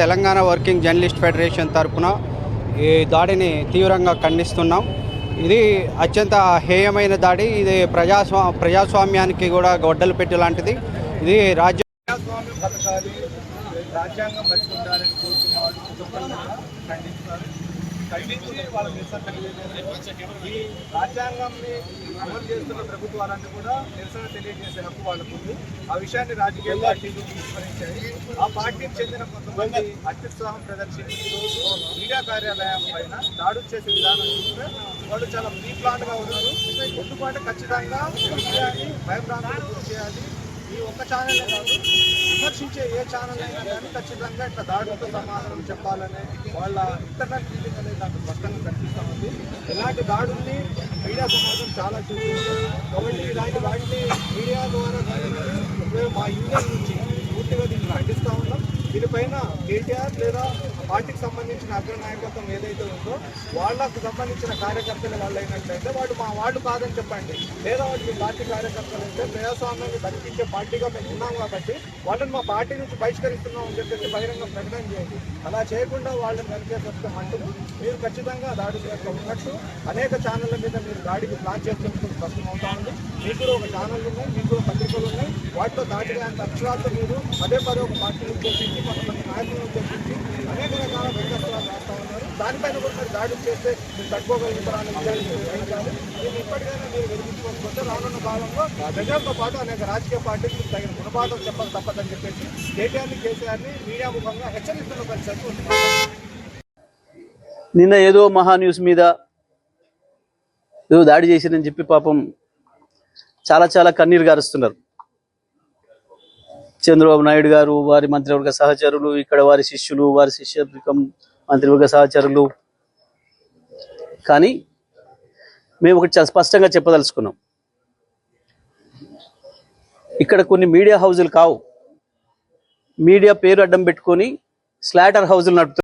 Telangana working journalist federation తరపున ఈ దాడిని తీవ్రంగా ఖండిస్తున్నాం. ఇది అత్యంత హేయమైన దాడి. ఇది ప్రజాస్వా ప్రజాస్వామ్యానికి కూడా గొడ్డలు పెట్టి లాంటిది. ఇది రాజ్య పథకాలు రాజ్యాంగం ఖండించి వాళ్ళ నిరసన తెలియజేశారు ఈ రాజ్యాంగాన్ని అమలు చేస్తున్న ప్రభుత్వాలన్నీ కూడా నిరసన తెలియజేసే హక్కు వాళ్ళకు ఉంది. ఆ విషయాన్ని రాజకీయ పార్టీలు విస్మరించాయి. ఆ పార్టీకి చెందిన కొంతమంది అత్యుత్సాహం ప్రదర్శించి ఈరోజు మీడియా కార్యాలయం పైన దాడు చేసే విధానం చూస్తే వాళ్ళు చాలా ప్రీ ప్లాన్గా ఉన్నారు. ఎందుకంటే ఖచ్చితంగా మీడియాని భయభ్రాంతులకు చేయాలి. ఈ ఒక్క ఛానల్ కాదు విమర్శించే ఏ ఛానల్ అయినా కానీ ఖచ్చితంగా ఇట్లా దాడులతో సమాధానం చెప్పాలనే వాళ్ళ ఇంటర్నెట్ ఫీలింగ్ అనేది దాంట్లో స్పష్టంగా కనిపిస్తూ ఉంది. ఇలాంటి దాడుల్ని మీడియా సమాజం చాలా చూస్తుంది. కాబట్టి ఇలాంటి వాటిని మీడియా ద్వారా మేము మా యూనియన్ నుంచి పూర్తిగా దీన్ని ఖండిస్తూ ఉన్నాం. దీనిపైన కేటీఆర్ లేదా పార్టీకి సంబంధించిన అగ్రనాయకత్వం ఏదైతే ఉందో వాళ్ళకు సంబంధించిన కార్యకర్తలు వాళ్ళు అయినట్లయితే వాడు మా వాళ్ళు కాదని చెప్పండి. లేదా వాళ్ళు మీ పార్టీ కార్యకర్తలు అయితే ప్రజాస్వామ్యాన్ని బతికించే పార్టీగా మేము ఉన్నాం కాబట్టి వాళ్ళని మా పార్టీ నుంచి బహిష్కరిస్తున్నాం అని చెప్పేసి బహిరంగ ప్రకటన చేయండి. అలా చేయకుండా వాళ్ళని వెనకేసి వస్తే మీరు ఖచ్చితంగా దాడి చేస్తూ ఉన్నట్టు అనేక ఛానళ్ళ మీద మీరు దాడికి ప్లాన్ చేస్తున్నట్టు స్పష్టం అవుతా ఉంది. మీకు ఒక ఛానల్ ఉన్నాయి మీకు కూడా పత్రికలు ఉన్నాయి. వాటితో దాడి అంత అక్షరాలతో మీరు పదే పదే ఒక పార్టీని ఉద్దేశించి కొంతమంది నాయకులను ఉద్దేశించి అనేక రకాల రాస్తా ఉన్నారు. దానిపైన కూడా మీరు దాడులు చేస్తే మీరు తట్టుకోగలుగుతారా అనే విషయాన్ని గ్రహించాలి దీన్ని ఇప్పటికైనా మీరు వెలిగించుకోకపోతే రానున్న కాలంలో ప్రజలతో పాటు అనేక రాజకీయ పార్టీలు తగిన గుణపాఠం తప్పదని చెప్పేసి కేటీఆర్ని కేసీఆర్ని మీడియా ముఖంగా హెచ్చరిస్తున్న పరిస్థితి ఉంది నిన్న ఏదో మహా న్యూస్ మీద ఏదో దాడి చేసిరని చెప్పి పాపం చాలా చాలా కన్నీరు గారుస్తున్నారు. చంద్రబాబు నాయుడు గారు వారి మంత్రివర్గ సహచరులు ఇక్కడ వారి శిష్యులు వారి శిష్యవర్గం మంత్రివర్గ సహచరులు. కానీ మేము ఒకటి స్పష్టంగా చెప్పదలుచుకున్నాం. ఇక్కడ కొన్ని మీడియా హౌజులు కావు. మీడియా పేరు అడ్డం పెట్టుకొని స్లాటర్ హౌజులు నడుపుతున్నారు